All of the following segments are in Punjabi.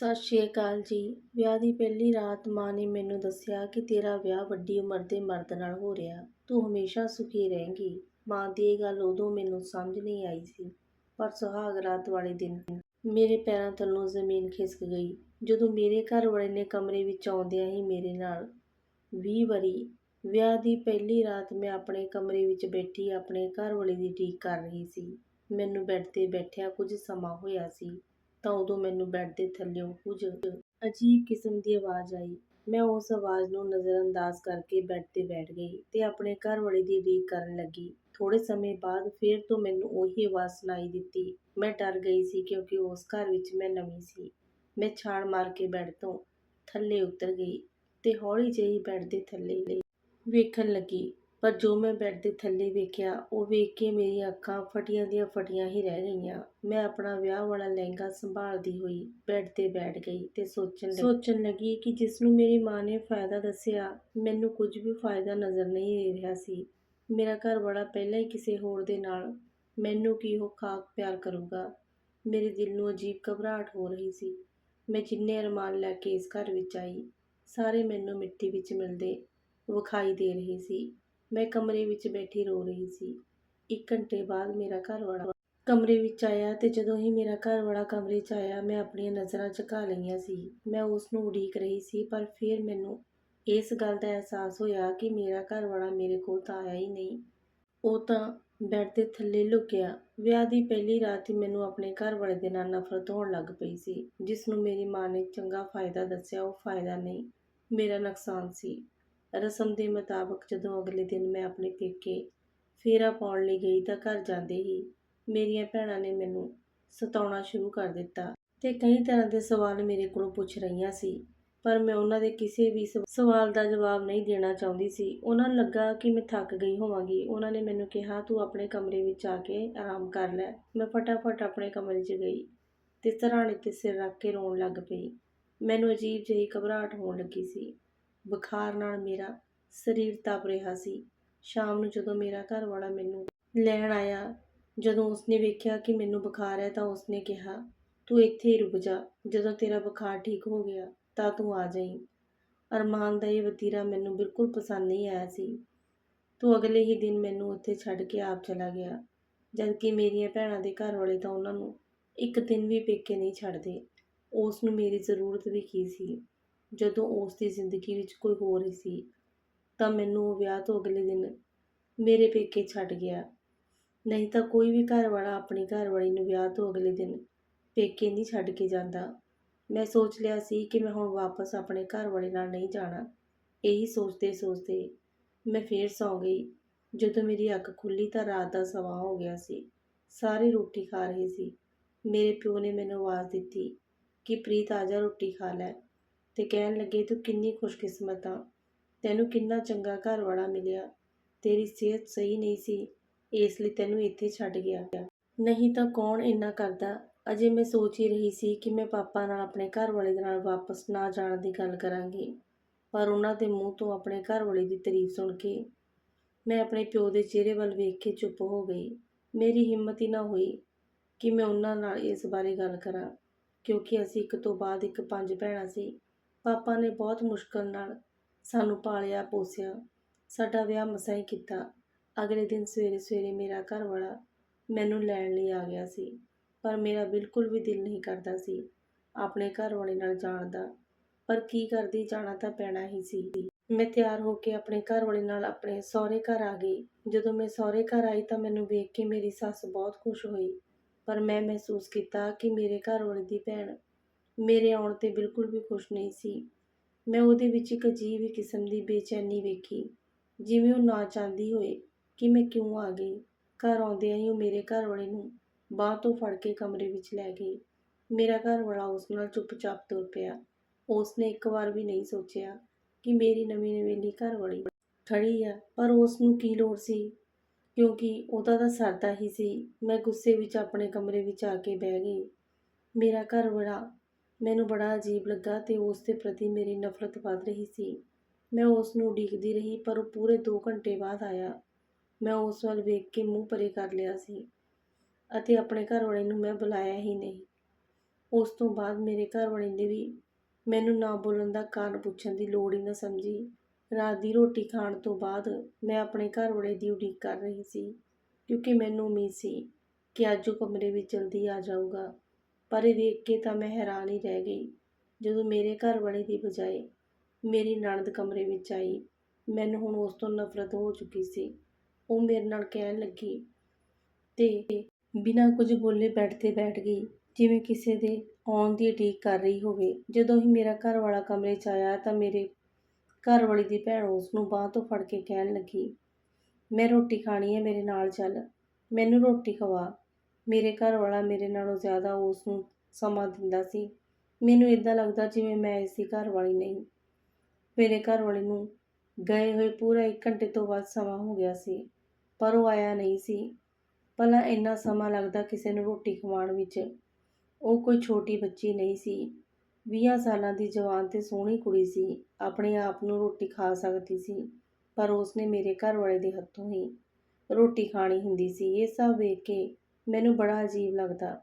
ਸਤਿ ਸ਼੍ਰੀ ਅਕਾਲ ਜੀ। ਵਿਆਹ ਦੀ ਪਹਿਲੀ ਰਾਤ ਮਾਂ ਨੇ ਮੈਨੂੰ ਦੱਸਿਆ ਕਿ ਤੇਰਾ ਵਿਆਹ ਵੱਡੀ ਉਮਰ ਦੇ ਮਰਦ ਨਾਲ ਹੋ ਰਿਹਾ। ਤੂੰ ਹਮੇਸ਼ਾ ਸੁਖੀ ਰਹੇਂਗੀ। ਮਾਂ ਦੀ ਇਹ ਗੱਲ ਉਦੋਂ ਮੈਨੂੰ ਸਮਝ ਨਹੀਂ ਆਈ ਸੀ, ਪਰ ਸੁਹਾਗ ਰਾਤ ਵਾਲੇ ਦਿਨ ਮੇਰੇ ਪੈਰਾਂ ਥੱਲੋਂ ਜ਼ਮੀਨ ਖਿਸਕ ਗਈ। ਜਦੋਂ ਮੇਰੇ ਘਰ ਵਾਲੇ ਨੇ ਕਮਰੇ ਵਿੱਚ ਆਉਂਦਿਆਂ ਹੀ ਮੇਰੇ ਨਾਲ 20 ਵਾਰੀ, ਵਿਆਹ ਦੀ ਪਹਿਲੀ ਰਾਤ ਮੈਂ ਆਪਣੇ ਕਮਰੇ ਵਿੱਚ ਬੈਠੀ ਆਪਣੇ ਘਰ ਵਾਲੇ ਦੀ ਉਡੀਕ ਕਰ ਰਹੀ ਸੀ। ਮੈਨੂੰ ਬੈੱਡ ਤੇ ਬੈਠਿਆ ਕੁਝ ਸਮਾਂ ਹੋਇਆ ਸੀ। ਤਾਂ ਉਦੋਂ ਮੈਨੂੰ ਬੈੱਡ ਦੇ ਥੱਲਿਓਂ ਕੁਝ ਅਜੀਬ ਕਿਸਮ ਦੀ ਆਵਾਜ਼ ਆਈ। ਮੈਂ ਉਸ ਆਵਾਜ਼ ਨੂੰ ਨਜ਼ਰਅੰਦਾਜ਼ ਕਰਕੇ ਬੈੱਡ ਤੇ ਬੈਠ ਗਈ ਤੇ ਆਪਣੇ ਘਰ ਵਾਲੇ ਦੀ ਉਡੀਕ ਕਰਨ ਲੱਗੀ। ਥੋੜੇ ਸਮੇਂ ਬਾਅਦ ਫਿਰ ਤੋਂ ਮੈਨੂੰ ਉਹੀ ਆਵਾਜ਼ ਸੁਣਾਈ ਦਿੱਤੀ। ਮੈਂ ਡਰ ਗਈ ਸੀ ਕਿਉਂਕਿ ਉਸ ਘਰ ਵਿੱਚ ਮੈਂ ਨਵੀਂ ਸੀ। ਮੈਂ ਛਾਲ ਮਾਰ ਕੇ ਬੈੱਡ ਤੋਂ ਥੱਲੇ ਉਤਰ ਗਈ ਤੇ ਹੌਲੀ ਜਿਹੀ ਬੈੱਡ ਦੇ ਥੱਲੇ ਲਈ ਵੇਖਣ ਲੱਗੀ। ਪਰ ਜੋ ਮੈਂ ਬੈੱਡ ਦੇ ਥੱਲੇ ਵੇਖਿਆ, ਉਹ ਵੇਖ ਕੇ ਮੇਰੀਆਂ ਅੱਖਾਂ ਫਟੀਆਂ ਦੀਆਂ ਫਟੀਆਂ ਹੀ ਰਹਿ ਗਈਆਂ। ਮੈਂ ਆਪਣਾ ਵਿਆਹ ਵਾਲਾ ਲਹਿੰਗਾ ਸੰਭਾਲਦੀ ਹੋਈ ਬੈੱਡ ਤੇ ਬੈਠ ਗਈ ਤੇ ਸੋਚਣ ਲੱਗੀ ਸੋਚਣ ਲੱਗੀ ਕਿ ਜਿਸ ਨੂੰ ਮੇਰੀ ਮਾਂ ਨੇ ਫਾਇਦਾ ਦੱਸਿਆ, ਮੈਨੂੰ ਕੁਝ ਵੀ ਫਾਇਦਾ ਨਜ਼ਰ ਨਹੀਂ ਦੇ ਰਿਹਾ ਸੀ। ਮੇਰਾ ਘਰ ਵਾਲਾ ਪਹਿਲਾਂ ਹੀ ਕਿਸੇ ਹੋਰ ਦੇ ਨਾਲ ਮੈਨੂੰ ਕੀ ਉਹ ਖਾਕ ਪਿਆਰ ਕਰੂਗਾ। ਮੇਰੇ ਦਿਲ ਨੂੰ ਅਜੀਬ ਘਬਰਾਹਟ ਹੋ ਰਹੀ ਸੀ। ਮੈਂ ਜਿੰਨੇ ਅਰਮਾਨ ਲੈ ਕੇ ਇਸ ਘਰ ਵਿੱਚ ਆਈ, ਸਾਰੇ ਮੈਨੂੰ ਮਿੱਟੀ ਵਿੱਚ ਮਿਲਦੇ ਵਿਖਾਈ ਦੇ ਰਹੇ ਸੀ। ਮੈਂ ਕਮਰੇ ਵਿੱਚ ਬੈਠੀ ਰੋ ਰਹੀ ਸੀ। ਇੱਕ ਘੰਟੇ ਬਾਅਦ ਮੇਰਾ ਘਰ ਵਾਲਾ ਕਮਰੇ ਵਿੱਚ ਆਇਆ ਤੇ ਜਦੋਂ ਹੀ ਮੇਰਾ ਘਰ ਵਾਲਾ ਕਮਰੇ 'ਚ ਆਇਆ, ਮੈਂ ਆਪਣੀਆਂ ਨਜ਼ਰਾਂ ਝੁਕਾ ਲਈਆਂ ਸੀ। ਮੈਂ ਉਸ ਨੂੰ ਉਡੀਕ ਰਹੀ ਸੀ, ਪਰ ਫਿਰ ਮੈਨੂੰ ਇਸ ਗੱਲ ਦਾ ਅਹਿਸਾਸ ਹੋਇਆ ਕਿ ਮੇਰਾ ਘਰ ਵਾਲਾ ਮੇਰੇ ਕੋਲ ਤਾਂ ਆਇਆ ਹੀ ਨਹੀਂ। ਉਹ ਤਾਂ ਬੈੱਡ ਦੇ ਥੱਲੇ ਲੁਕਿਆ। ਵਿਆਹ ਦੀ ਪਹਿਲੀ ਰਾਤ ਹੀ ਮੈਨੂੰ ਆਪਣੇ ਘਰ ਵਾਲੇ ਦੇ ਨਾਲ ਨਫ਼ਰਤ ਹੋਣ ਲੱਗ ਪਈ ਸੀ, ਜਿਸ ਨੂੰ ਮੇਰੀ ਮਾਂ ਨੇ ਚੰਗਾ ਫਾਇਦਾ ਦੱਸਿਆ, ਉਹ ਫਾਇਦਾ ਨਹੀਂ, ਮੇਰਾ ਨੁਕਸਾਨ ਸੀ। ਰਸਮ ਦੇ ਮੁਤਾਬਕ ਜਦੋਂ ਅਗਲੇ ਦਿਨ ਮੈਂ ਆਪਣੇ ਪੇਕੇ ਫੇਰਾ ਪਾਉਣ ਲਈ ਗਈ ਤਾਂ ਘਰ ਜਾਂਦੇ ਹੀ ਮੇਰੀਆਂ ਭੈਣਾਂ ਨੇ ਮੈਨੂੰ ਸਤਾਉਣਾ ਸ਼ੁਰੂ ਕਰ ਦਿੱਤਾ ਤੇ ਕਈ ਤਰ੍ਹਾਂ ਦੇ ਸਵਾਲ ਮੇਰੇ ਕੋਲੋਂ ਪੁੱਛ ਰਹੀਆਂ ਸੀ, ਪਰ ਮੈਂ ਉਹਨਾਂ ਦੇ ਕਿਸੇ ਵੀ ਸਵ- ਸਵਾਲ ਦਾ ਜਵਾਬ ਨਹੀਂ ਦੇਣਾ ਚਾਹੁੰਦੀ ਸੀ। ਉਹਨਾਂ ਨੂੰ ਲੱਗਾ ਕਿ ਮੈਂ ਥੱਕ ਗਈ ਹੋਵਾਂਗੀ। ਉਹਨਾਂ ਨੇ ਮੈਨੂੰ ਕਿਹਾ, ਤੂੰ ਆਪਣੇ ਕਮਰੇ ਵਿੱਚ ਆ ਕੇ ਆਰਾਮ ਕਰ ਲੈ। ਮੈਂ ਫਟਾਫਟ ਆਪਣੇ ਕਮਰੇ 'ਚ ਗਈ ਤੇ ਸਰਾਣੇ ਤੇ ਸਿਰ ਰੱਖ ਕੇ ਰੋਣ ਲੱਗ ਪਈ। ਮੈਨੂੰ ਅਜੀਬ ਜਿਹੀ ਘਬਰਾਹਟ ਹੋਣ ਲੱਗੀ ਸੀ। ਬੁਖਾਰ ਨਾਲ ਮੇਰਾ ਸਰੀਰ ਤਪ ਰਿਹਾ ਸੀ। ਸ਼ਾਮ ਨੂੰ ਜਦੋਂ ਮੇਰਾ ਘਰ ਵਾਲਾ ਮੈਨੂੰ ਲੈਣ ਆਇਆ, ਜਦੋਂ ਉਸਨੇ ਵੇਖਿਆ ਕਿ ਮੈਨੂੰ ਬੁਖਾਰ ਹੈ ਤਾਂ ਉਸਨੇ ਕਿਹਾ, ਤੂੰ ਇੱਥੇ ਹੀ ਰੁਕ ਜਾ, ਜਦੋਂ ਤੇਰਾ ਬੁਖਾਰ ਠੀਕ ਹੋ ਗਿਆ ਤਾਂ ਤੂੰ ਆ ਜਾਈਂ। ਅਰਮਾਨ ਦਾ ਇਹ ਵਤੀਰਾ ਮੈਨੂੰ ਬਿਲਕੁਲ ਪਸੰਦ ਨਹੀਂ ਆਇਆ ਸੀ। ਤੂੰ ਅਗਲੇ ਹੀ ਦਿਨ ਮੈਨੂੰ ਉੱਥੇ ਛੱਡ ਕੇ ਆਪ ਚਲਾ ਗਿਆ ਜਦ ਕਿ ਮੇਰੀਆਂ ਭੈਣਾਂ ਦੇ ਘਰ ਵਾਲੇ ਤਾਂ ਉਹਨਾਂ ਨੂੰ ਇੱਕ ਦਿਨ ਵੀ ਪੇਕੇ ਨਹੀਂ ਛੱਡਦੇ। ਉਸ ਨੂੰ ਮੇਰੀ ਜ਼ਰੂਰਤ ਵੀ ਕੀ ਸੀ? ਜਦੋਂ ਉਸ ਦੀ ਜ਼ਿੰਦਗੀ ਵਿੱਚ ਕੋਈ ਹੋਰ ਹੀ ਸੀ, ਤਾਂ ਮੈਨੂੰ ਉਹ ਵਿਆਹ ਤੋਂ ਅਗਲੇ ਦਿਨ ਮੇਰੇ ਪੇਕੇ ਛੱਡ ਗਿਆ। ਨਹੀਂ ਤਾਂ ਕੋਈ ਵੀ ਘਰ ਵਾਲਾ ਆਪਣੀ ਘਰਵਾਲੀ ਨੂੰ ਵਿਆਹ ਤੋਂ ਅਗਲੇ ਦਿਨ ਪੇਕੇ ਨਹੀਂ ਛੱਡ ਕੇ ਜਾਂਦਾ। ਮੈਂ ਸੋਚ ਲਿਆ ਸੀ ਕਿ ਮੈਂ ਹੁਣ ਵਾਪਸ ਆਪਣੇ ਘਰ ਵਾਲੇ ਨਾਲ ਨਹੀਂ ਜਾਣਾ। ਇਹੀ ਸੋਚਦੇ ਸੋਚਦੇ ਮੈਂ ਫੇਰ ਸੌਂ ਗਈ। ਜਦੋਂ ਮੇਰੀ ਅੱਖ ਖੁੱਲੀ ਤਾਂ ਰਾਤ ਦਾ ਸਮਾਂ ਹੋ ਗਿਆ ਸੀ। ਸਾਰੇ ਰੋਟੀ ਖਾ ਰਹੇ ਸੀ। ਮੇਰੇ ਪਿਓ ਨੇ ਮੈਨੂੰ ਆਵਾਜ਼ ਦਿੱਤੀ ਕਿ, ਪ੍ਰੀਤ, ਆ ਜਾ ਰੋਟੀ ਖਾ ਲੈ। ਤੇ ਕਹਿਣ ਲੱਗੇ, ਤੂੰ ਕਿੰਨੀ ਖੁਸ਼ਕਿਸਮਤ ਆ। ਤੈਨੂੰ ਕਿੰਨਾ ਚੰਗਾ ਘਰ ਵਾਲਾ ਮਿਲਿਆ। ਤੇਰੀ ਸਿਹਤ ਸਹੀ ਨਹੀਂ ਸੀ, ਇਸ ਲਈ ਤੈਨੂੰ ਇੱਥੇ ਛੱਡ ਗਿਆ। ਨਹੀਂ ਤਾਂ ਕੌਣ ਇੰਨਾ ਕਰਦਾ? ਅਜੇ ਮੈਂ ਸੋਚ ਹੀ ਰਹੀ ਸੀ ਕਿ ਮੈਂ ਪਾਪਾ ਨਾਲ ਆਪਣੇ ਘਰ ਵਾਲੇ ਦੇ ਨਾਲ ਵਾਪਸ ਨਾ ਜਾਣ ਦੀ ਗੱਲ ਕਰਾਂਗੀ, ਪਰ ਉਹਨਾਂ ਦੇ ਮੂੰਹ ਤੋਂ ਆਪਣੇ ਘਰ ਵਾਲੇ ਦੀ ਤਾਰੀਫ ਸੁਣ ਕੇ ਮੈਂ ਆਪਣੇ ਪਿਓ ਦੇ ਚਿਹਰੇ ਵੱਲ ਵੇਖ ਕੇ ਚੁੱਪ ਹੋ ਗਈ। ਮੇਰੀ ਹਿੰਮਤ ਹੀ ਨਾ ਹੋਈ ਕਿ ਮੈਂ ਉਹਨਾਂ ਨਾਲ ਇਸ ਬਾਰੇ ਗੱਲ ਕਰਾਂ, ਕਿਉਂਕਿ ਅਸੀਂ ਇੱਕ ਤੋਂ ਬਾਅਦ ਇੱਕ ਪੰਜ ਭੈਣਾਂ ਸੀ। ਪਾਪਾ ਨੇ ਬਹੁਤ ਮੁਸ਼ਕਲ ਨਾਲ ਸਾਨੂੰ ਪਾਲਿਆ, ਪੋਸਿਆ। ਸਾਡਾ ਵਿਆਹ ਮਸਾਂ ਹੀ ਕੀਤਾ। ਅਗਲੇ ਦਿਨ ਸਵੇਰੇ ਸਵੇਰੇ ਮੇਰਾ ਘਰ ਵਾਲਾ ਮੈਨੂੰ ਲੈਣ ਲਈ ਆ ਗਿਆ ਸੀ, ਪਰ ਮੇਰਾ ਬਿਲਕੁਲ ਵੀ ਦਿਲ ਨਹੀਂ ਕਰਦਾ ਸੀ ਆਪਣੇ ਘਰ ਵਾਲੇ ਨਾਲ ਜਾਣ ਦਾ। ਪਰ ਕੀ ਕਰਦੀ, ਜਾਣਾ ਤਾਂ ਪੈਣਾ ਹੀ ਸੀ। ਮੈਂ ਤਿਆਰ ਹੋ ਕੇ ਆਪਣੇ ਘਰ ਵਾਲੇ ਨਾਲ ਆਪਣੇ ਸਹੁਰੇ ਘਰ ਆ ਗਈ। ਜਦੋਂ ਮੈਂ ਸਹੁਰੇ ਘਰ ਆਈ ਤਾਂ ਮੈਨੂੰ ਵੇਖ ਕੇ ਮੇਰੀ ਸੱਸ ਬਹੁਤ ਖੁਸ਼ ਹੋਈ, ਪਰ ਮੈਂ ਮਹਿਸੂਸ ਕੀਤਾ ਕਿ ਮੇਰੇ ਘਰ ਵਾਲੇ ਦੀ ਭੈਣ ਮੇਰੇ ਆਉਣ ਤੇ ਬਿਲਕੁਲ ਵੀ ਖੁਸ਼ ਨਹੀਂ ਸੀ। ਮੈਂ ਉਹਦੇ ਵਿੱਚ ਇੱਕ ਅਜੀਬ ਕਿਸਮ ਦੀ ਬੇਚੈਨੀ ਵੇਖੀ, ਜਿਵੇਂ ਉਹ ਨਾ ਚਾਹੁੰਦੀ ਹੋਏ ਕਿ ਮੈਂ ਕਿਉਂ ਆ ਗਈ। ਘਰ ਆਉਂਦਿਆਂ ਹੀ ਉਹ ਮੇਰੇ ਘਰ ਵਾਲੇ ਨੂੰ ਬਾਂਹ ਤੋਂ ਫੜ ਕੇ ਕਮਰੇ ਵਿੱਚ ਲੈ ਗਈ। ਮੇਰਾ ਘਰ ਵਾਲਾ ਉਸ ਨਾਲ ਚੁੱਪਚਾਪ ਤੁਰ ਪਿਆ। ਉਸ ਨੇ ਇੱਕ ਵਾਰ ਵੀ ਨਹੀਂ ਸੋਚਿਆ ਕਿ ਮੇਰੀ ਨਵੀਂ ਨਵੇਲੀ ਘਰ ਵਾਲੀ ਖੜੀ ਆ, ਪਰ ਉਸ ਨੂੰ ਕੀ ਲੋੜ ਸੀ? ਕਿਉਂਕਿ ਉਹਦਾ ਤਾਂ ਸਰਦਾ ਹੀ ਸੀ, ਮੈਂ ਗੁੱਸੇ ਵਿੱਚ ਆਪਣੇ ਕਮਰੇ ਵਿੱਚ ਆ ਕੇ ਬਹਿ ਗਈ। ਮੇਰਾ ਘਰ ਵਾਲਾ ਮੈਨੂੰ ਬੜਾ ਅਜੀਬ ਲੱਗਾ ਤੇ ਉਸ ਦੇ ਪ੍ਰਤੀ ਮੇਰੀ ਨਫ਼ਰਤ ਵੱਧ ਰਹੀ ਸੀ। ਮੈਂ ਉਸ ਨੂੰ ਉਡੀਕਦੀ ਰਹੀ, ਪਰ ਉਹ ਪੂਰੇ 2 ਘੰਟੇ ਬਾਅਦ ਆਇਆ। ਮੈਂ ਉਸ ਵੱਲ ਵੇਖ ਕੇ ਮੂੰਹ ਪਰੇ ਕਰ ਲਿਆ ਸੀ ਅਤੇ ਆਪਣੇ ਘਰ ਵਾਲੇ ਨੂੰ ਮੈਂ ਬੁਲਾਇਆ ਹੀ ਨਹੀਂ। ਉਸ ਤੋਂ ਬਾਅਦ ਮੇਰੇ ਘਰ ਵਾਲੇ ਨੇ ਵੀ ਮੈਨੂੰ ਨਾ ਬੋਲਣ ਦਾ ਕਾਰਨ ਪੁੱਛਣ ਦੀ ਲੋੜ ਹੀ ਨਾ ਸਮਝੀ। ਰਾਤ ਦੀ ਰੋਟੀ ਖਾਣ ਤੋਂ ਬਾਅਦ ਮੈਂ ਆਪਣੇ ਘਰ ਵਾਲੇ ਦੀ ਉਡੀਕ ਕਰ ਰਹੀ ਸੀ, ਕਿਉਂਕਿ ਮੈਨੂੰ ਉਮੀਦ ਸੀ ਕਿ ਅੱਜ ਉਹ ਕਮਰੇ ਵਿੱਚ ਜਲਦੀ ਆ ਜਾਊਗਾ। ਪਰ ਇਹ ਵੇਖ ਕੇ ਤਾਂ ਮੈਂ ਹੈਰਾਨ ਹੀ ਰਹਿ ਗਈ। ਜਦੋਂ ਮੇਰੇ ਘਰ ਵਾਲੇ ਦੀ ਬਜਾਏ ਮੇਰੀ ਨਣਦ ਕਮਰੇ ਵਿੱਚ ਆਈ, ਮੈਨੂੰ ਹੁਣ ਉਸ ਤੋਂ ਨਫ਼ਰਤ ਹੋ ਚੁੱਕੀ ਸੀ। ਉਹ ਮੇਰੇ ਨਾਲ ਕਹਿਣ ਲੱਗੀ ਤੇ ਬਿਨਾਂ ਕੁਝ ਬੋਲੇ ਬੈੱਡ ਤੇ ਬੈਠ ਗਈ, ਜਿਵੇਂ ਕਿਸੇ ਦੇ ਆਉਣ ਦੀ ਉਡੀਕ ਕਰ ਰਹੀ ਹੋਵੇ। ਜਦੋਂ ਹੀ ਮੇਰਾ ਘਰ ਵਾਲਾ ਕਮਰੇ 'ਚ ਆਇਆ ਤਾਂ ਮੇਰੇ ਘਰ ਵਾਲੀ ਦੀ ਭੈਣ ਉਸ ਨੂੰ ਬਾਂਹ ਤੋਂ ਫੜ ਕੇ ਕਹਿਣ ਲੱਗੀ, ਮੈਂ ਰੋਟੀ ਖਾਣੀ ਹੈ, ਮੇਰੇ ਨਾਲ ਚੱਲ। ਮੈਨੂੰ ਰੋਟੀ ਖਵਾ। ਮੇਰੇ ਘਰ ਵਾਲਾ ਮੇਰੇ ਨਾਲੋਂ ਜ਼ਿਆਦਾ ਉਸ ਨੂੰ ਸਮਾਂ ਦਿੰਦਾ ਸੀ। ਮੈਨੂੰ ਇਦਾਂ ਲੱਗਦਾ ਜਿਵੇਂ ਮੈਂ ਇਸ ਘਰ ਵਾਲੀ ਨਹੀਂ। ਮੇਰੇ ਘਰ ਵਾਲੇ ਨੂੰ ਗਏ ਹੋਏ ਪੂਰਾ 1 ਘੰਟੇ ਤੋਂ ਵੱਧ ਸਮਾਂ ਹੋ ਗਿਆ ਸੀ, ਪਰ ਉਹ ਆਇਆ ਨਹੀਂ ਸੀ। ਭਲਾ ਇੰਨਾ ਸਮਾਂ ਲੱਗਦਾ ਕਿਸੇ ਨੂੰ ਰੋਟੀ ਖਵਾਉਣ ਵਿੱਚ। ਉਹ ਕੋਈ ਛੋਟੀ ਬੱਚੀ ਨਹੀਂ ਸੀ। 20 ਸਾਲਾਂ ਦੀ ਜਵਾਨ ਤੇ ਸੋਹਣੀ ਕੁੜੀ ਸੀ। ਆਪਣੇ ਆਪ ਨੂੰ ਰੋਟੀ ਖਾ ਸਕਦੀ ਸੀ, ਪਰ ਉਸਨੇ ਮੇਰੇ ਘਰ ਵਾਲੇ ਦੇ ਹੱਥੋਂ ਹੀ ਰੋਟੀ ਖਾਣੀ ਹੁੰਦੀ ਸੀ। ਇਹ ਸਭ ਵੇਖ ਕੇ ਮੈਨੂੰ ਬੜਾ ਅਜੀਬ ਲੱਗਦਾ।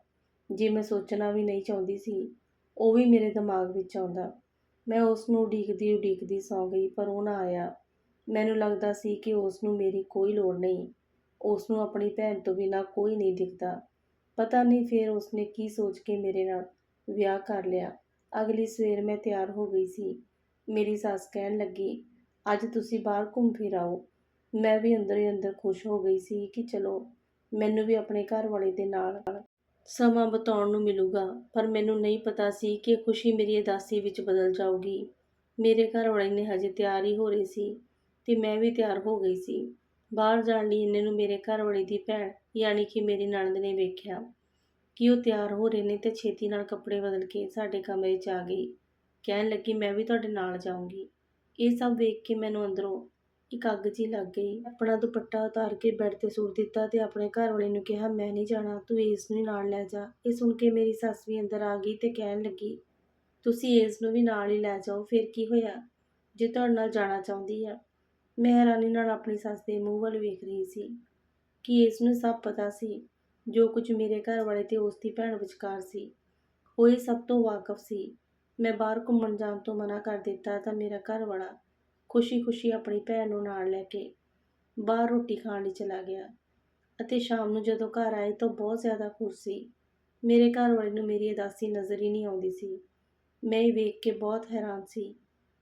ਜੇ ਮੈਂ ਸੋਚਣਾ ਵੀ ਨਹੀਂ ਚਾਹੁੰਦੀ ਸੀ, ਉਹ ਵੀ ਮੇਰੇ ਦਿਮਾਗ ਵਿੱਚ ਆਉਂਦਾ। ਮੈਂ ਉਸ ਨੂੰ ਉਡੀਕਦੀ ਉਡੀਕਦੀ ਸੌਂ ਗਈ, ਪਰ ਉਹ ਨਾ ਆਇਆ। ਮੈਨੂੰ ਲੱਗਦਾ ਸੀ ਕਿ ਉਸ ਨੂੰ ਮੇਰੀ ਕੋਈ ਲੋੜ ਨਹੀਂ। ਉਸ ਨੂੰ ਆਪਣੀ ਭੈਣ ਤੋਂ ਬਿਨਾਂ ਕੋਈ ਨਹੀਂ ਦਿਖਦਾ। ਪਤਾ ਨਹੀਂ ਫਿਰ ਉਸਨੇ ਕੀ ਸੋਚ ਕੇ ਮੇਰੇ ਨਾਲ ਵਿਆਹ ਕਰ ਲਿਆ। ਅਗਲੀ ਸਵੇਰ ਮੈਂ ਤਿਆਰ ਹੋ ਗਈ ਸੀ। ਮੇਰੀ ਸੱਸ ਕਹਿਣ ਲੱਗੀ, ਅੱਜ ਤੁਸੀਂ ਬਾਹਰ ਘੁੰਮ ਫਿਰ ਆਓ। ਮੈਂ ਵੀ ਅੰਦਰ ਹੀ ਅੰਦਰ ਖੁਸ਼ ਹੋ ਗਈ ਸੀ ਕਿ ਚਲੋ ਮੈਨੂੰ ਵੀ ਆਪਣੇ ਘਰ ਵਾਲੇ ਦੇ ਨਾਲ ਸਮਾਂ ਬਿਤਾਉਣ ਨੂੰ ਮਿਲੂਗਾ, ਪਰ ਮੈਨੂੰ ਨਹੀਂ ਪਤਾ ਸੀ ਕਿ ਖੁਸ਼ੀ ਮੇਰੀ ਉਦਾਸੀ ਵਿੱਚ ਬਦਲ ਜਾਊਗੀ। ਮੇਰੇ ਘਰ ਵਾਲੇ ਨੇ ਹਜੇ ਤਿਆਰ ਹੀ ਹੋ ਰਹੀ ਸੀ ਤੇ ਮੈਂ ਵੀ ਤਿਆਰ ਹੋ ਗਈ ਸੀ। ਬਾਹਰ ਜਾਣ ਲਈ ਇਹਨੇ ਨੂੰ ਮੇਰੇ ਘਰ ਵਾਲੇ ਦੀ ਭੈਣ, ਯਾਨੀ ਕਿ ਮੇਰੀ ਨਣਦ ਨੇ ਵੇਖਿਆ ਕਿ ਉਹ ਤਿਆਰ ਹੋ ਰਹੇ ਨੇ ਤੇ ਛੇਤੀ ਨਾਲ ਕੱਪੜੇ ਬਦਲ ਕੇ ਸਾਡੇ ਕਮਰੇ 'ਚ ਆ ਗਈ। ਕਹਿਣ ਲੱਗੀ, ਮੈਂ ਵੀ ਤੁਹਾਡੇ ਨਾਲ ਜਾਊਂਗੀ। ਇਹ ਸਭ ਵੇਖ ਕੇ ਮੈਨੂੰ ਅੰਦਰੋਂ ਇੱਕ ਅੱਗ ਜਿਹੀ ਲੱਗ ਗਈ। ਆਪਣਾ ਦੁਪੱਟਾ ਉਤਾਰ ਕੇ ਬੈੱਡ ਤੇ ਸੁੱਟ ਦਿੱਤਾ ਅਤੇ ਆਪਣੇ ਘਰ ਵਾਲੇ ਨੂੰ ਕਿਹਾ, ਮੈਂ ਨਹੀਂ ਜਾਣਾ, ਤੂੰ ਇਸ ਨੂੰ ਹੀ ਨਾਲ ਲੈ ਜਾ। ਇਹ ਸੁਣ ਕੇ ਮੇਰੀ ਸੱਸ ਵੀ ਅੰਦਰ ਆ ਗਈ ਅਤੇ ਕਹਿਣ ਲੱਗੀ, ਤੁਸੀਂ ਇਸ ਨੂੰ ਵੀ ਨਾਲ ਹੀ ਲੈ ਜਾਓ, ਫਿਰ ਕੀ ਹੋਇਆ? ਜੇ ਤੁਹਾਡੇ ਨਾਲ ਜਾਣਾ ਚਾਹੁੰਦੀ ਆ। ਮੈਂ ਹੈਰਾਨੀ ਨਾਲ ਆਪਣੀ ਸੱਸ ਦੇ ਮੂੰਹ ਵੱਲ ਵੇਖ ਰਹੀ ਸੀ ਕਿ ਇਸ ਨੂੰ ਸਭ ਪਤਾ ਸੀ, ਜੋ ਕੁਝ ਮੇਰੇ ਘਰ ਵਾਲੇ ਤੇ ਉਸ ਦੀ ਭੈਣ ਵਿਚਕਾਰ ਸੀ। ਉਹ ਇਹ ਸਭ ਤੋਂ ਵਾਕਫ ਸੀ। ਮੈਂ ਬਾਹਰ ਘੁੰਮਣ ਜਾਣ ਤੋਂ ਮਨਾ ਕਰ ਦਿੱਤਾ ਤਾਂ ਮੇਰਾ ਘਰ ਵਾਲਾ ਖੁਸ਼ੀ-ਖੁਸ਼ੀ ਆਪਣੀ ਭੈਣ ਨੂੰ ਨਾਲ ਲੈ ਕੇ ਬਾਹਰ ਰੋਟੀ ਖਾਣ ਲਈ ਚਲਾ ਗਿਆ ਅਤੇ ਸ਼ਾਮ ਨੂੰ ਜਦੋਂ ਘਰ ਆਏ ਤਾਂ ਬਹੁਤ ਜ਼ਿਆਦਾ ਖੁਸ਼ ਸੀ। ਮੇਰੇ ਘਰ ਵਾਲੇ ਨੂੰ ਮੇਰੀ ਅਦਾਸੀ ਨਜ਼ਰ ਹੀ ਨਹੀਂ ਆਉਂਦੀ ਸੀ। ਮੈਂ ਇਹ ਵੇਖ ਕੇ ਬਹੁਤ ਹੈਰਾਨ ਸੀ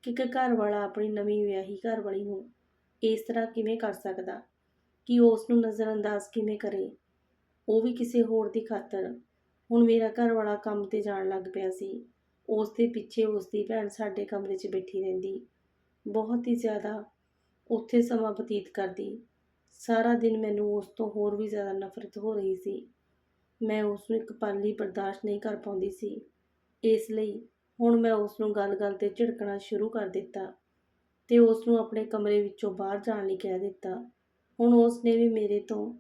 ਕਿ ਇੱਕ ਘਰ ਵਾਲਾ ਆਪਣੀ ਨਵੀਂ ਵਿਆਹੀ ਘਰ ਵਾਲੀ ਨੂੰ ਇਸ ਤਰ੍ਹਾਂ ਕਿਵੇਂ ਕਰ ਸਕਦਾ, ਕਿ ਉਸ ਨੂੰ ਨਜ਼ਰਅੰਦਾਜ਼ ਕਿਵੇਂ ਕਰੇ। ਉਹ ਵੀ ਕਿਸੇ ਹੋਰ ਦੀ ਖਾਤਰ ਹੁਣ ਮੇਰਾ ਘਰ ਵਾਲਾ ਕੰਮ ਤੇ ਜਾਣ ਲੱਗ ਪਿਆ ਸੀ। ਉਸ ਦੇ ਪਿੱਛੇ ਉਸ ਦੀ ਭੈਣ ਸਾਡੇ ਕਮਰੇ 'ਚ ਬੈਠੀ ਰਹਿੰਦੀ। ਬਹੁਤ ਹੀ ਜ਼ਿਆਦਾ ਉੱਥੇ ਸਮਾਂ ਬਤੀਤ ਕਰਦੀ। ਸਾਰਾ ਦਿਨ ਮੈਨੂੰ ਉਸ ਤੋਂ ਹੋਰ ਵੀ ਜ਼ਿਆਦਾ ਨਫ਼ਰਤ ਹੋ ਰਹੀ ਸੀ। ਮੈਂ ਉਸ ਨੂੰ ਇੱਕ ਪਲ ਲਈ ਬਰਦਾਸ਼ਤ ਨਹੀਂ ਕਰ ਪਾਉਂਦੀ ਸੀ। ਇਸ ਲਈ ਹੁਣ ਮੈਂ ਉਸ ਨੂੰ ਗੱਲ-ਗੱਲ ਤੇ ਝਿੜਕਣਾ ਸ਼ੁਰੂ ਕਰ ਦਿੱਤਾ ਤੇ ਉਸ ਨੂੰ ਆਪਣੇ ਕਮਰੇ ਵਿੱਚੋਂ ਬਾਹਰ ਜਾਣ ਲਈ ਕਹਿ ਦਿੱਤਾ। ਹੁਣ ਉਸ ਨੇ ਵੀ ਮੇਰੇ ਤੋਂ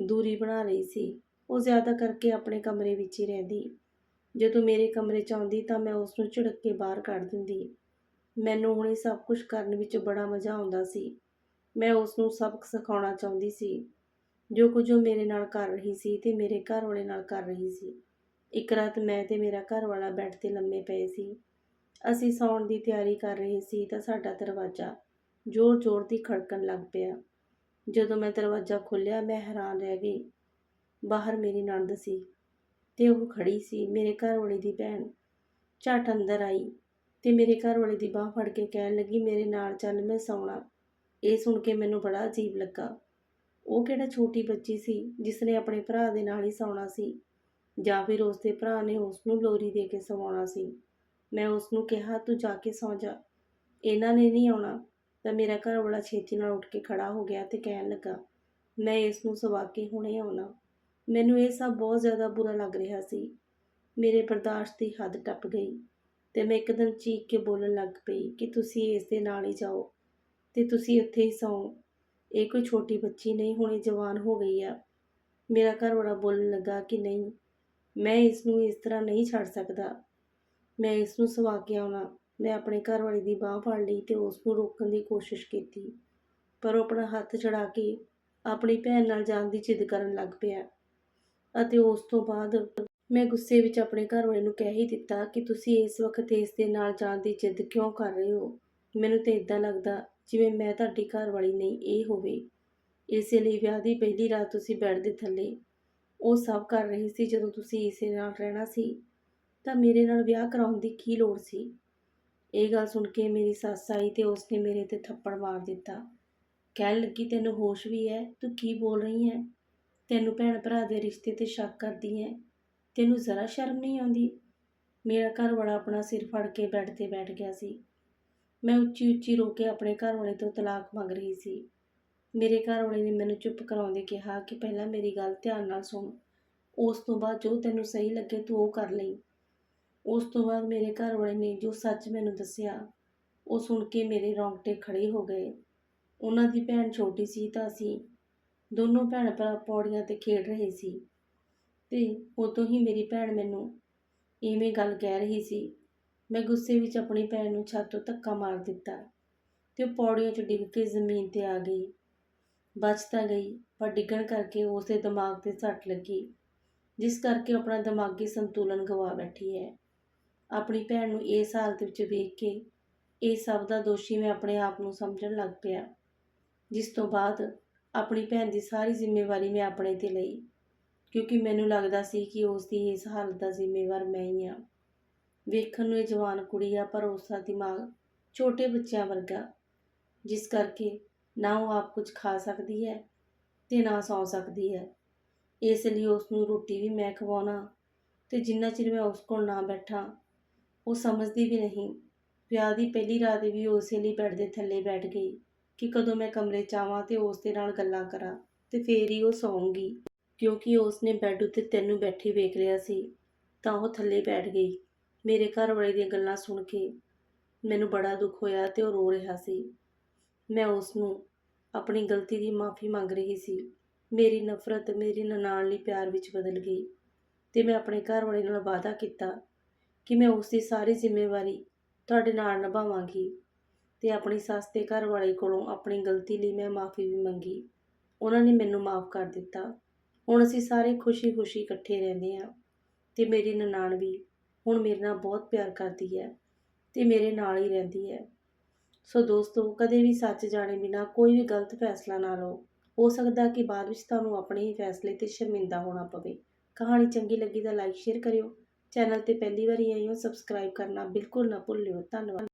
ਦੂਰੀ ਬਣਾ ਲਈ ਸੀ। ਉਹ ਜ਼ਿਆਦਾ ਕਰਕੇ ਆਪਣੇ ਕਮਰੇ ਵਿੱਚ ਹੀ ਰਹਿੰਦੀ। ਜਦੋਂ ਮੇਰੇ ਕਮਰੇ 'ਚ ਆਉਂਦੀ ਤਾਂ ਮੈਂ ਉਸ ਨੂੰ ਝਿੜਕ ਕੇ ਬਾਹਰ ਕੱਢ ਦਿੰਦੀ। ਮੈਨੂੰ ਹੁਣ ਇਹ ਸਭ ਕੁਝ ਕਰਨ ਵਿੱਚ ਬੜਾ ਮਜ਼ਾ ਆਉਂਦਾ ਸੀ। ਮੈਂ ਉਸ ਨੂੰ ਸਬਕ ਸਿਖਾਉਣਾ ਚਾਹੁੰਦੀ ਸੀ। ਜੋ ਕੁਝ ਉਹ ਮੇਰੇ ਨਾਲ ਕਰ ਰਹੀ ਸੀ ਤੇ ਮੇਰੇ ਘਰ ਵਾਲੇ ਨਾਲ ਕਰ ਰਹੀ ਸੀ। ਇੱਕ ਰਾਤ ਮੈਂ ਤੇ ਮੇਰਾ ਘਰ ਵਾਲਾ ਬੈੱਡ ਤੇ ਲੰਮੇ ਪਏ ਸੀ। ਅਸੀਂ ਸੌਣ ਦੀ ਤਿਆਰੀ ਕਰ ਰਹੇ ਸੀ ਤਾਂ ਸਾਡਾ ਦਰਵਾਜ਼ਾ ਜ਼ੋਰ-ਜ਼ੋਰ ਦੀ ਖੜਕਣ ਲੱਗ ਪਿਆ। ਜਦੋਂ ਮੈਂ ਦਰਵਾਜ਼ਾ ਖੋਲ੍ਹਿਆ, ਮੈਂ ਹੈਰਾਨ ਰਹਿ ਗਈ। ਬਾਹਰ ਮੇਰੀ ਨਣਦ ਸੀ ਤੇ ਉਹ ਖੜੀ ਸੀ, ਮੇਰੇ ਘਰ ਵਾਲੇ ਦੀ ਭੈਣ। ਝਟ ਅੰਦਰ ਆਈ। ਤੇ ਮੇਰੇ ਘਰ ਵਾਲੇ ਦੀ ਬਾਹ ਫੜ ਕੇ ਕਹਿਣ ਲੱਗੀ, ਮੇਰੇ ਨਾਲ ਚੱਲ, ਮੈਂ ਸੌਣਾ। ਇਹ ਸੁਣ ਕੇ ਮੈਨੂੰ ਬੜਾ ਅਜੀਬ ਲੱਗਾ। ਉਹ ਕਿਹੜਾ ਛੋਟੀ ਬੱਚੀ ਸੀ ਜਿਸ ਨੇ ਆਪਣੇ ਭਰਾ ਦੇ ਨਾਲ ਹੀ ਸੌਣਾ ਸੀ ਜਾਂ ਫਿਰ ਉਸ ਦੇ ਭਰਾ ਨੇ ਉਸ ਨੂੰ ਲੋਰੀ ਦੇ ਕੇ ਸਵਾਉਣਾ ਸੀ? ਮੈਂ ਉਸ ਨੂੰ ਕਿਹਾ, ਤੂੰ ਜਾ ਕੇ ਸੌਂ ਜਾ। ਇਹਨਾਂ ਨੇ ਨਹੀਂ ਆਉਣਾ। ਤਾਂ ਮੇਰਾ ਘਰ ਵਾਲਾ ਛੇਤੀ ਨਾਲ ਉੱਠ ਕੇ ਖੜਾ ਹੋ ਗਿਆ ਤੇ ਕਹਿਣ ਲੱਗਾ, ਮੈਂ ਇਸ ਨੂੰ ਸਵਾ ਕੇ ਹੁਣੇ ਆਉਣਾ। ਮੈਨੂੰ ਇਹ ਸਭ ਬਹੁਤ ਜ਼ਿਆਦਾ ਬੁਰਾ ਲੱਗ ਰਿਹਾ ਸੀ। ਮੇਰੇ ਬਰਦਾਸ਼ਤ ਦੀ ਹੱਦ ਟੱਪ ਗਈ। ਤੇ ਮੈਂ ਇੱਕਦਮ ਚੀਕ ਕੇ ਬੋਲਣ ਲੱਗ ਪਈ ਕਿ ਤੁਸੀਂ ਇਸ ਦੇ ਨਾਲ ਹੀ ਜਾਓ ਤੇ ਤੁਸੀਂ ਇੱਥੇ ਹੀ ਸੌਂ। ਇਹ ਕੋਈ ਛੋਟੀ ਬੱਚੀ ਨਹੀਂ, ਹੁਣੇ ਜਵਾਨ ਹੋ ਗਈ ਆ। ਮੇਰਾ ਘਰ ਵਾਲਾ ਬੋਲਣ ਲੱਗਾ ਕਿ ਨਹੀਂ, ਮੈਂ ਇਸ ਨੂੰ ਇਸ ਤਰ੍ਹਾਂ ਨਹੀਂ ਛੱਡ ਸਕਦਾ। ਮੈਂ ਇਸ ਨੂੰ ਸਵਾ ਕੇ ਆਉਣਾ। ਮੈਂ ਆਪਣੇ ਘਰ ਵਾਲੇ ਦੀ ਬਾਹ ਫੜ ਲਈ ਤੇ ਉਸ ਨੂੰ ਰੋਕਣ ਦੀ ਕੋਸ਼ਿਸ਼ ਕੀਤੀ। ਪਰ ਉਹ ਆਪਣਾ ਹੱਥ ਚੜਾ ਕੇ ਆਪਣੀ ਭੈਣ ਨਾਲ ਜਾਣ ਦੀ ਜਿੱਦ ਕਰਨ ਲੱਗ ਪਿਆ। ਅਤੇ ਉਸ ਤੋਂ ਬਾਅਦ ਮੈਂ ਗੁੱਸੇ ਵਿੱਚ ਆਪਣੇ ਘਰ ਵਾਲੇ ਨੂੰ ਕਹਿ ਹੀ ਦਿੱਤਾ ਕਿ ਤੁਸੀਂ ਇਸ ਵਕਤ ਇਸ ਦੇ ਨਾਲ ਜਾਣ ਦੀ ਜਿੱਦ ਕਿਉਂ ਕਰ ਰਹੇ ਹੋ? ਮੈਨੂੰ ਤਾਂ ਇਦਾਂ ਲੱਗਦਾ ਜਿਵੇਂ ਮੈਂ ਤੁਹਾਡੀ ਘਰ ਵਾਲੀ ਨਹੀਂ, ਇਹ ਹੋਵੇ। ਇਸੇ ਲਈ ਵਿਆਹ ਦੀ ਪਹਿਲੀ ਰਾਤ ਤੁਸੀਂ ਬੈੱਡ ਦੇ ਥੱਲੇ। ਉਹ ਸਭ ਕਰ ਰਹੀ ਸੀ ਜਦੋਂ ਤੁਸੀਂ ਇਸੇ ਨਾਲ ਰਹਿਣਾ ਸੀ। ਤਾਂ ਮੇਰੇ ਨਾਲ ਵਿਆਹ ਕਰਾਉਣ ਦੀ ਕੀ ਲੋੜ ਸੀ? ਇਹ ਗੱਲ ਸੁਣ ਕੇ ਮੇਰੀ ਸੱਸ ਆਈ ਤੇ ਉਸਨੇ ਮੇਰੇ ਤੇ ਥੱਪੜ ਮਾਰ ਦਿੱਤਾ। ਕਹਿਣ ਲੱਗੀ, ਤੈਨੂੰ ਹੋਸ਼ ਵੀ ਹੈ? ਤੂੰ ਕੀ ਬੋਲ ਰਹੀ ਹੈ? ਤੈਨੂੰ ਭੈਣ ਭਰਾ ਦੇ ਰਿਸ਼ਤੇ ਤੇ ਸ਼ੱਕ ਕਰਦੀ ਹੈ? ਤੈਨੂੰ ਜ਼ਰਾ ਸ਼ਰਮ ਨਹੀਂ ਆਉਂਦੀ? ਮੇਰਾ ਘਰ ਵਾਲਾ ਆਪਣਾ ਸਿਰ ਫੜ ਕੇ ਬੈੱਡ ਤੇ ਬੈਠ ਗਿਆ ਸੀ। ਮੈਂ ਉੱਚੀ ਉੱਚੀ ਰੋ ਕੇ ਆਪਣੇ ਘਰ ਵਾਲੇ ਤੋਂ ਤਲਾਕ ਮੰਗ ਰਹੀ ਸੀ। ਮੇਰੇ ਘਰ ਵਾਲੇ ਨੇ ਮੈਨੂੰ ਚੁੱਪ ਕਰਾਉਂਦੇ ਕਿਹਾ ਕਿ ਪਹਿਲਾਂ ਮੇਰੀ ਗੱਲ ਧਿਆਨ ਨਾਲ ਸੁਣ। ਉਸ ਤੋਂ ਬਾਅਦ ਜੋ ਤੈਨੂੰ ਸਹੀ ਲੱਗੇ ਤੂੰ ਉਹ ਕਰ ਲਈ। ਉਸ ਤੋਂ ਬਾਅਦ ਮੇਰੇ ਘਰ ਵਾਲੇ ਨੇ ਜੋ ਸੱਚ ਮੈਨੂੰ ਦੱਸਿਆ, ਉਹ ਸੁਣ ਕੇ ਮੇਰੇ ਰੌਂਗਟੇ ਖੜੇ ਹੋ ਗਏ। ਉਹਨਾਂ ਦੀ ਭੈਣ ਛੋਟੀ ਸੀ ਤਾਂ ਅਸੀਂ ਦੋਨੋਂ ਭੈਣ ਭਰਾ ਪੌੜੀਆਂ ਤੇ ਖੇਡ ਰਹੇ ਸੀ। ਤੇ ਉਦੋਂ ਹੀ ਮੇਰੀ ਭੈਣ ਮੈਨੂੰ ਇਵੇਂ ਗੱਲ ਕਹਿ ਰਹੀ ਸੀ। ਮੈਂ ਗੁੱਸੇ ਵਿੱਚ ਆਪਣੀ ਭੈਣ ਨੂੰ ਛੱਤ ਤੋਂ ਧੱਕਾ ਮਾਰ ਦਿੱਤਾ ਤੇ ਉਹ ਪੌੜੀਆਂ 'ਚ ਡਿੱਗ ਕੇ ਜ਼ਮੀਨ ਤੇ ਆ ਗਈ। ਬਚ ਤਾਂ ਗਈ, ਪਰ ਡਿੱਗਣ ਕਰਕੇ ਉਸ ਦੇ ਦਿਮਾਗ ਤੇ ਸੱਟ ਲੱਗੀ, ਜਿਸ ਕਰਕੇ ਆਪਣਾ ਦਿਮਾਗੀ ਸੰਤੁਲਨ ਗਵਾ ਬੈਠੀ ਹੈ। ਆਪਣੀ ਭੈਣ ਨੂੰ ਇਸ ਹਾਲਤ ਵਿੱਚ ਵੇਖ ਕੇ ਇਹ ਸਭ ਦਾ ਦੋਸ਼ੀ ਮੈਂ ਆਪਣੇ ਆਪ ਨੂੰ ਸਮਝਣ ਲੱਗ ਪਿਆ, ਜਿਸ ਤੋਂ ਬਾਅਦ ਆਪਣੀ ਭੈਣ ਦੀ ਸਾਰੀ ਜ਼ਿੰਮੇਵਾਰੀ ਮੈਂ ਆਪਣੇ ਤੇ ਲਈ। ਕਿਉਂਕਿ ਮੈਨੂੰ ਲੱਗਦਾ ਸੀ ਕਿ ਉਸ ਦੀ ਇਸ ਹਾਲਤ ਦਾ ਜ਼ਿੰਮੇਵਾਰ ਮੈਂ ਹੀ ਹਾਂ। ਵੇਖਣ ਨੂੰ ਇਹ ਜਵਾਨ ਕੁੜੀ ਆ, ਪਰ ਉਸ ਦਾ ਦਿਮਾਗ ਛੋਟੇ ਬੱਚਿਆਂ ਵਰਗਾ। ਜਿਸ ਕਰਕੇ ਨਾ ਉਹ ਆਪ ਕੁਝ ਖਾ ਸਕਦੀ ਹੈ ਤੇ ਨਾ ਸੌ ਸਕਦੀ ਹੈ। ਇਸ ਲਈ ਉਸ ਨੂੰ ਰੋਟੀ ਵੀ ਮੈਂ ਖਵਾਉਣਾ ਤੇ ਜਿੰਨਾ ਚਿਰ ਮੈਂ ਉਸ ਕੋਲ ਨਾ ਬੈਠਾਂ, ਉਹ ਸਮਝਦੀ ਵੀ ਨਹੀਂ। ਵਿਆਹ ਦੀ ਪਹਿਲੀ ਰਾਤ ਵੀ ਉਸੇ ਲਈ ਬੈੱਡ ਦੇ ਥੱਲੇ ਬੈਠ ਗਈ ਕਿ ਕਦੋਂ ਮੈਂ ਕਮਰੇ 'ਚ ਆਵਾਂ ਤੇ ਉਸ ਦੇ ਨਾਲ ਗੱਲਾਂ ਕਰਾਂ ਤੇ ਫੇਰ ਹੀ ਉਹ ਸੌਂਗੀ। ਕਿਉਂਕਿ ਉਸ ਨੇ ਬੈੱਡ ਉੱਤੇ ਤੈਨੂੰ ਬੈਠੀ ਵੇਖ ਲਿਆ ਸੀ, ਤਾਂ ਉਹ ਥੱਲੇ ਬੈਠ ਗਈ। ਮੇਰੇ ਘਰ ਵਾਲੇ ਦੀਆਂ ਗੱਲਾਂ ਸੁਣ ਕੇ ਮੈਨੂੰ ਬੜਾ ਦੁੱਖ ਹੋਇਆ ਤੇ ਉਹ ਰੋ ਰਿਹਾ ਸੀ। ਮੈਂ ਉਸ ਨੂੰ ਆਪਣੀ ਗਲਤੀ ਦੀ ਮਾਫੀ ਮੰਗ ਰਹੀ ਸੀ। ਮੇਰੀ ਨਫ਼ਰਤ ਮੇਰੀ ਨਨਾਣ ਲਈ ਪਿਆਰ ਵਿੱਚ ਬਦਲ ਗਈ ਤੇ ਮੈਂ ਆਪਣੇ ਘਰ ਵਾਲੇ ਨਾਲ ਵਾਅਦਾ ਕੀਤਾ ਕਿ ਮੈਂ ਉਸ ਦੀ ਸਾਰੀ ਜ਼ਿੰਮੇਵਾਰੀ ਤੁਹਾਡੇ ਨਾਲ ਨਿਭਾਵਾਂਗੀ ਤੇ ਆਪਣੀ ਸੱਸ ਤੇ ਘਰ ਵਾਲੇ ਕੋਲੋਂ ਆਪਣੀ ਗਲਤੀ ਲਈ ਮੈਂ ਮਾਫੀ ਵੀ ਮੰਗੀ। ਉਹਨਾਂ ਨੇ ਮੈਨੂੰ ਮਾਫ ਕਰ ਦਿੱਤਾ। ਹੁਣ ਅਸੀਂ ਸਾਰੇ ਖੁਸ਼ੀ-ਖੁਸ਼ੀ ਇਕੱਠੇ ਰਹਿੰਦੇ ਹਾਂ ਤੇ ਮੇਰੀ ਨਨਾਣ ਵੀ ਹੁਣ ਮੇਰੇ ਨਾਲ ਬਹੁਤ ਪਿਆਰ ਕਰਦੀ ਹੈ ਤੇ ਮੇਰੇ ਨਾਲ ਹੀ ਰਹਿੰਦੀ ਹੈ। ਸੋ ਦੋਸਤੋ, ਕਦੇ ਵੀ ਸੱਚ ਜਾਣੇ ਬਿਨਾ ਕੋਈ ਵੀ ਗਲਤ ਫੈਸਲਾ ਨਾ ਲਓ। ਹੋ ਸਕਦਾ ਕਿ ਬਾਅਦ ਵਿੱਚ ਤੁਹਾਨੂੰ ਆਪਣੇ ਹੀ ਫੈਸਲੇ ਤੇ ਸ਼ਰਮਿੰਦਾ ਹੋਣਾ ਪਵੇ। ਕਹਾਣੀ ਚੰਗੀ ਲੱਗੀ ਤਾਂ ਲਾਈਕ ਸ਼ੇਅਰ ਕਰਿਓ। ਚੈਨਲ ਤੇ ਪਹਿਲੀ ਵਾਰੀ ਆਏ ਹੋ ਸਬਸਕ੍ਰਾਈਬ ਕਰਨਾ ਬਿਲਕੁਲ ਨਾ ਭੁੱਲਿਓ। ਧੰਨਵਾਦ।